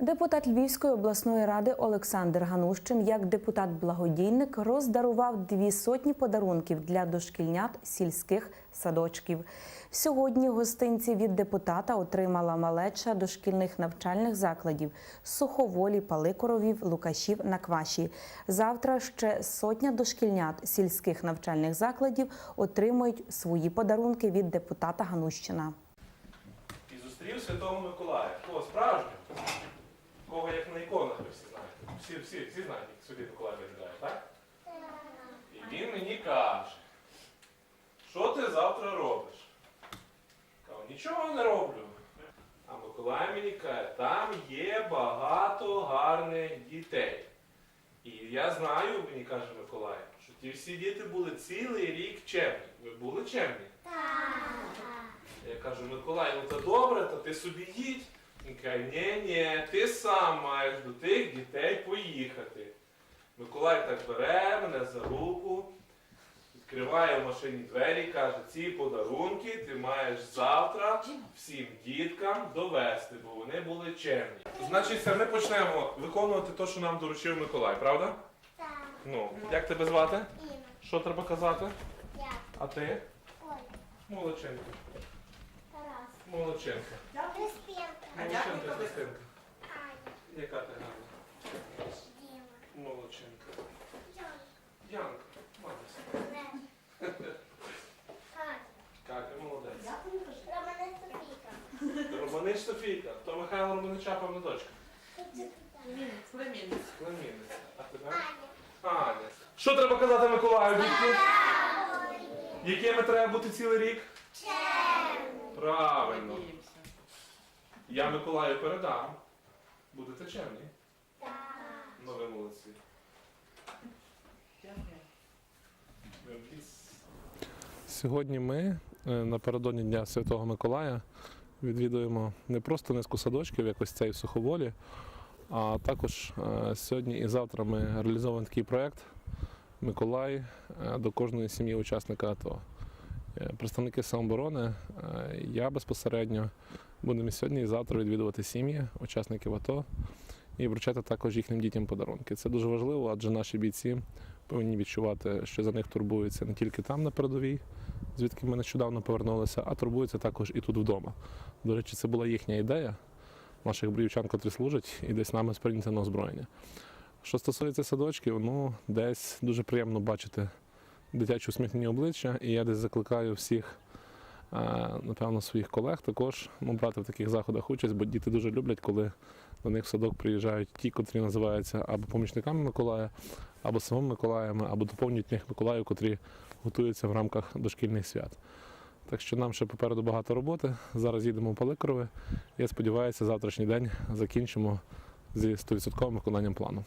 Депутат Львівської обласної ради Олександр Ганущин, як депутат-благодійник, роздарував дві сотні подарунків для дошкільнят сільських садочків. Сьогодні гостинці від депутата отримала малеча дошкільних навчальних закладів Суховолі, Паликоровів, Лукашів на Кваші. Завтра ще сотня дошкільнят сільських навчальних закладів отримують свої подарунки від депутата Ганущина. І зустрів Святого Миколая. Кого справжнього? Кого як на іконах ви всі знаєте. Всі, всі, всі знають, як Святий Миколай виглядає, так? І він мені каже, що ти завтра робиш? Кажу, нічого не роблю. А Миколай мені каже, там є багато гарних дітей. І я знаю, мені каже Миколай, що ті всі діти були цілий рік чемні. Ви були чемні? Я кажу, Миколай, ну то добре, то ти собі їдь. Він каже, ні, ні, ти сам маєш до тих дітей поїхати. Миколай так бере мене за руку, відкриває в машині двері і каже, ці подарунки ти маєш завтра всім діткам довести, бо вони були чемні. Значить, ми почнемо виконувати те, що нам доручив Миколай, правда? Так, Ну, як тебе звати? Інна, Що треба казати? я, А ти? Оля, Молодчинка. Тарас, Молодчинка. Молодчинка, Христинка. Аня, Яка ти гарна? Діма, Молодчинка. Янка, молодець. Катя, Катя, молодець. Романич Софійка. То Михайло Романича, певна дочка. Племінниця. Племінниця. А тебе? Аня, Аня. Що треба казати Миколаю дітки? Якими треба бути цілий рік? Правильно. Надіємося. Я Миколаю передам. Будете чемні. так, Ну ви молодці. Сьогодні ми е, напередодні Дня Святого Миколая відвідуємо не просто низку садочків, як ось цей в Суховолі, а також е, сьогодні і завтра ми реалізовуємо такий проєкт Миколай е, до кожної сім'ї учасника АТО. Е, Представники самооборони, е, я безпосередньо будемо сьогодні і завтра відвідувати сім'ї учасників АТО і вручати також їхнім дітям подарунки. Це дуже важливо, адже наші бійці повинні відчувати, що за них турбуються не тільки там на передовій, звідки ми нещодавно повернулися, а турбуються також і тут вдома. До речі, це була їхня ідея наших брівчан, котрі служать, і десь нами сприйняти на озброєння. Що стосується садочків, ну десь дуже приємно бачити дитячі усміхнені обличчя, і я десь закликаю всіх, е, напевно, своїх колег також ну, брати в таких заходах участь, бо діти дуже люблять, коли до них в садок приїжджають ті, котрі називаються або помічниками Миколая, або самим Миколаями, або доповнюють тих Миколаїв, котрі готуються в рамках дошкільних свят. Так що нам ще попереду багато роботи. Зараз їдемо в Паликорове. Я сподіваюся, завтрашній день закінчимо зі 100% виконанням плану.